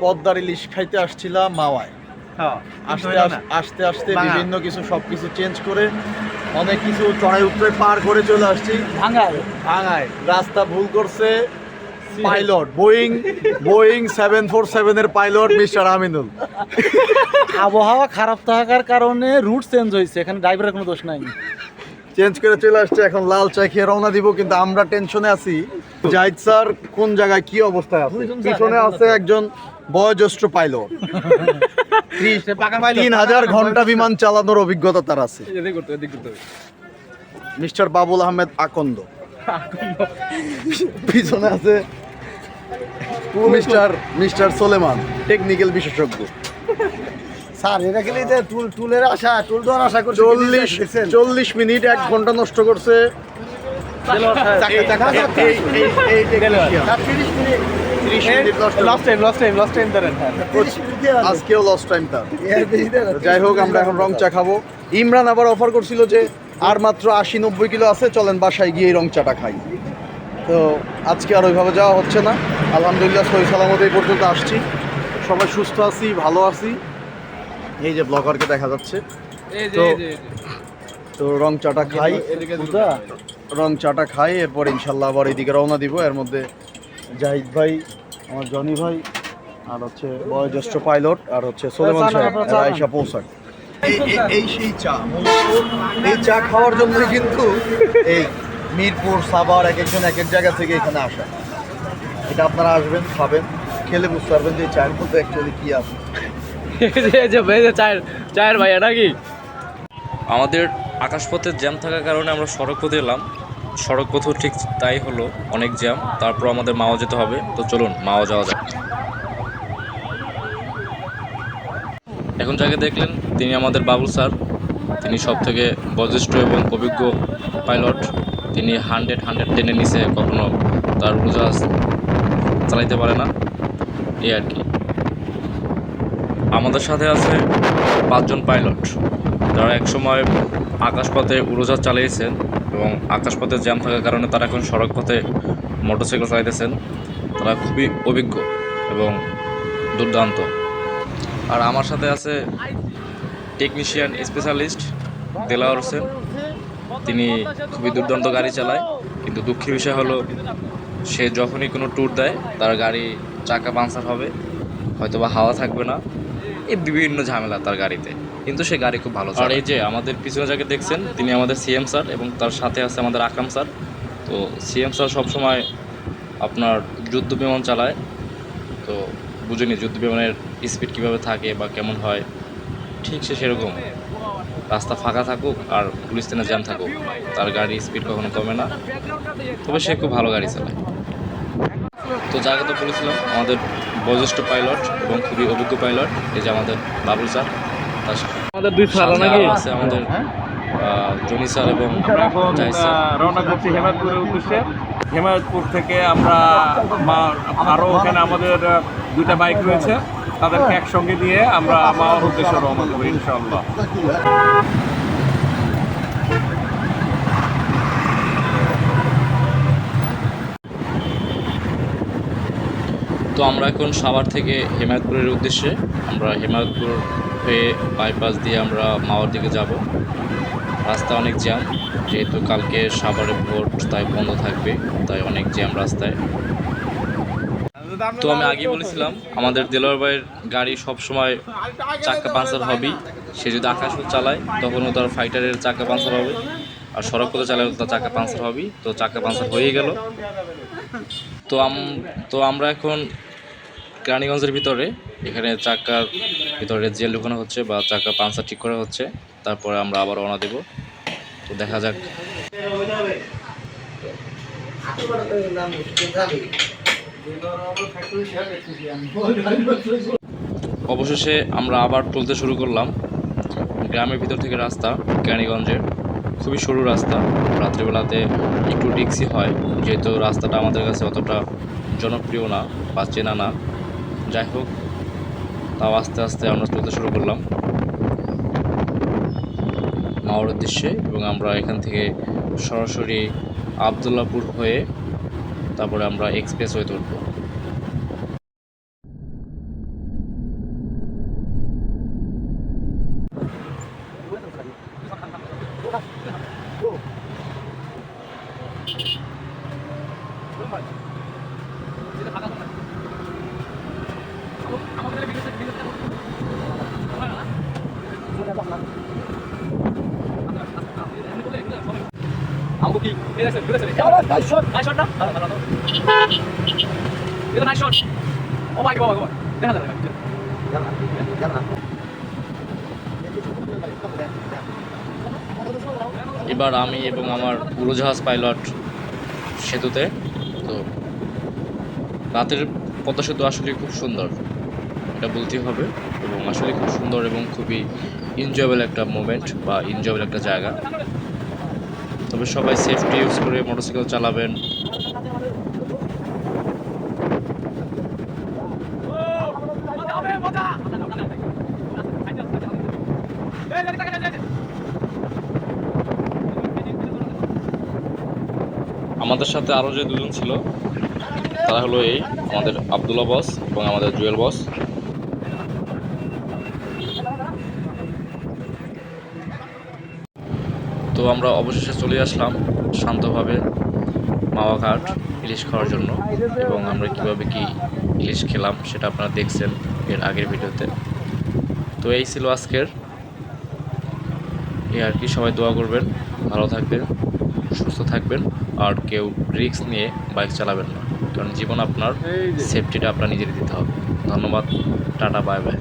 পদ্মার ইলিশ খাইতে আসছিলাম মাওয়ায়। হ্যাঁ আসতে আস- আসতে আসতে বিভিন্ন কিছু সব কিছু চেঞ্জ করে অনেক কিছু চড়াই উত্তরে পার করে চলে আসছি। ভাঙায়। ভাঙায়। রাস্তা ভুল করছে। Pilot Boeing Boeing seven four সেভেনের পাইলট মিস্টার আমিনুল। আবহাওয়া খারাপ থাকার কারণে রুট চেঞ্জ হয়েছে এখানে ড্রাইভারের কোনো দোষ নাই। চেঞ্জ করে চলে আসছে এখন লাল চা খেয়ে রওনা দিব কিন্তু আমরা টেনশনে আছি। জাহিদ স্যার কোন জায়গায় কি অবস্থায় আছে? পিছনে আছে একজন বয়োজ্যেষ্ঠ পাইলট। তিন হাজার ঘণ্টা বিমান চালানোর অভিজ্ঞতা তার আছে। মিস্টার বাবুল আহমেদ আকন্দ। পিছনে আছে মিস্টার মিস্টার সোলেমান টেকনিক্যাল বিশেষজ্ঞ। স্যার এটা খেলে যে টুল টুলের আশা টুল দেওয়ার আশা করছি চল্লিশ চল্লিশ মিনিট এক ঘণ্টা নষ্ট করছে। এই- এই- এই- এই technician। স্যার তিরিশ মিনিট। 30 মিনিট নষ্ট last time last time last time ধরেন তিরিশ মিনিট দিয়ে রাখবে। আজকেও লস টাইম তার। যাই হোক আমরা এখন রং চা খাব। ইমরান আবার অফার করছিল যে আর মাত্র আশি নব্বই কিলো আছে চলেন বাসায় গিয়ে এই রং চাটা খাই। তো আজকে আর ওইভাবে যাওয়া হচ্ছে না। আলহামদুলিল্লাহ সহি সালামত এই পর্যন্ত আসছি। সবাই সুস্থ আছি ভালো আছি। এই যে ব্লগারকে দেখা যাচ্ছে। এই যে, এই তো রং চাটা খাই। বুঝা রং চাটা খাই এরপর ইনশাল্লাহ আবার এইদিকে রওনা দিব। এর মধ্যে জাহিদ ভাই আমার জনি ভাই আর হচ্ছে বয়োজ্যেষ্ঠ পাইলট আর হচ্ছে সোলেমান সাহেব। আইসা পৌঁছাক। এই এই- এই সেই চা এই চা খাওয়ার জন্যই কিন্তু এই মিরপুর সাবার এক একজন এক এক জায়গা থেকে এখানে আসে। এটা আপনারা আসবেন খাবেন খেলে বুঝতে পারবেন যে চায়ের মধ্যে অ্যাকচুয়ালি কি আছে। চায়ের চায়ের ভাইয়া নাকি আমাদের আকাশপথের জ্যাম থাকার কারণে আমরা সড়ক পথে এলাম। সড়ক পথও ঠিক তাই হলো, অনেক জ্যাম। তারপর আমাদের মাও যেতে হবে। তো চলুন, মাও যাওয়া যাক। এখন যাকে দেখলেন, তিনি আমাদের বাবুল স্যার। তিনি সব থেকে বয়োজ্যেষ্ঠ এবং অভিজ্ঞ পাইলট। তিনি হান্ড্রেড হান্ড্রেড টেনে নিচে কখনো তার উড়োজাহাজ চালাইতে পারে না। এই আর কি। আমাদের সাথে আছে পাঁচজন পাইলট। যারা একসময় আকাশপথে উড়োজাহাজ চালিয়েছেন এবং আকাশপথে জ্যাম থাকার কারণে তারা এখন সড়ক পথে মোটরসাইকেল চালাইতেছেন। তারা খুবই অভিজ্ঞ এবং দুর্দান্ত। আর আমার সাথে আছে টেকনিশিয়ান স্পেশালিস্ট দেলাওয়ার হোসেন। তিনি খুবই দুর্দান্ত গাড়ি চালায়, কিন্তু দুঃখের বিষয় হলো সে যখনই কোনো ট্যুর দেয়, তার গাড়ি চাকা পাংচার হবে হয়তো বা হাওয়া থাকবে না। এই বিভিন্ন ঝামেলা তার গাড়িতে। কিন্তু সে গাড়ি খুব ভালো আর এই যে আমাদের পিছনে যাকে দেখছেন তিনি আমাদের সিএম স্যার এবং তার সাথে আছে আমাদের আকরাম স্যার তো সিএম স্যার সবসময় আপনার যুদ্ধ বিমান চালায়। তো বুঝিনি যুদ্ধ বিমানের স্পিড কীভাবে থাকে বা কেমন হয়। ঠিক সে সেরকম। রাস্তা ফাঁকা থাকুক আর পুলিশ ট্রেনে জ্যাম থাকুক তার গাড়ির স্পিড কখনো কমে না। তবে সে খুব ভালো গাড়ি চালায়। তো যাকে তো বলেছিলাম আমাদের বয়োজ্যেষ্ঠ পাইলট এবং খুবই অভিজ্ঞ পাইলট এই যে আমাদের বাবুল স্যার তার সাথে। আমাদের দুই নাকি? আছে আমাদের আহ, জনি স্যার এবং আমরা স্যার। রওনা করছি হেমায়তপুরের উদ্দেশ্যে। হেমায়তপুর থেকে আমরা মা- আরও ওখানে আমাদের দুইটা বাইক রয়েছে। তাদেরকে একসঙ্গে দিয়ে আমরা মাওয়ার উদ্দেশ্যে রওনা দেবো ইনশাআল্লাহ। তো আমরা এখন সাভার থেকে হেমায়তপুরের উদ্দেশ্যে আমরা হেমায়তপুর হয়ে বাইপাস দিয়ে আমরা মাওয়ার দিকে যাব। রাস্তা অনেক জ্যাম, যেহেতু কালকে সাভারে ভোট, তাই বন্ধ থাকবে, তাই অনেক জ্যাম রাস্তায়। তো আমি আগে বলেছিলাম, আমাদের দেলোয়ার ভাইয়ের গাড়ি সবসময় চাক্কা পাঞ্চার হবেই। সে যদি আকাশপথ চালায়, তখনও তার ফাইটারের চাক্কা পাঞ্চার হবে। আর সড়ক পথে চালালে তার চাক্কা পাঞ্চার হবেই। তো চাক্কা পাঞ্চার হয়েই গেল। তো আম তো আমরা এখন কেরানীগঞ্জের ভিতরে, এখানে চাকার ভিতরে জেল ঢুকানো হচ্ছে বা চাকা পাঞ্চার ঠিক করা হচ্ছে, তারপরে আমরা আবার রওনা দেব। তো দেখা যাক। অবশেষে আমরা আবার চলতে শুরু করলাম। গ্রামের ভিতর থেকে রাস্তা কেরানীগঞ্জের খুবই সরু রাস্তা। রাত্রিবেলাতে একটু রিক্সি হয়, যেহেতু রাস্তাটা আমাদের কাছে অতটা জনপ্রিয় না বা চেনা না। যাই হোক, তাও আস্তে আস্তে আমরা চলতে শুরু করলাম। মাওয়ার উদ্দেশ্যে এবং আমরা এখান থেকে সরাসরি আবদুল্লাপুর হয়ে তারপরে আমরা এক্সপ্রেস হয়ে তুলব। Thank এবার আমি এবং আমার উড়োজাহাজ পাইলট সেতুতে, তো রাতের পদ্মা সেতু আসলে খুব সুন্দর। এটা বলতেই হবে, এবং আসলে খুব সুন্দর এবং খুবই এনজয়েবল একটা মোমেন্ট বা এনজয়েবল একটা জায়গা। তবে সবাই সেফটি ইউজ করে মোটরসাইকেল চালাবেন। আমাদের সাথে আরও যে দুজন ছিল, তারা হলো এই, আমাদের আবদুল্লা বস এবং আমাদের জুয়েল বস তো আমরা অবশেষে চলে আসলাম শান্তভাবে মাওয়া ঘাট ইলিশ খাওয়ার জন্য এবং আমরা কীভাবে কি ইলিশ খেলাম সেটা আপনারা দেখছেন এর আগের ভিডিওতে। তো এই ছিল আজকের। এই আর কি সবাই দোয়া করবেন ভালো থাকবেন সুস্থ থাকবেন আর কেউ রিক্স নিয়ে বাইক চালাবেন না কারণ জীবন আপনার সেফটিটা আপনার নিজের দিতে হবে। ধন্যবাদ টাটা বাই বাই।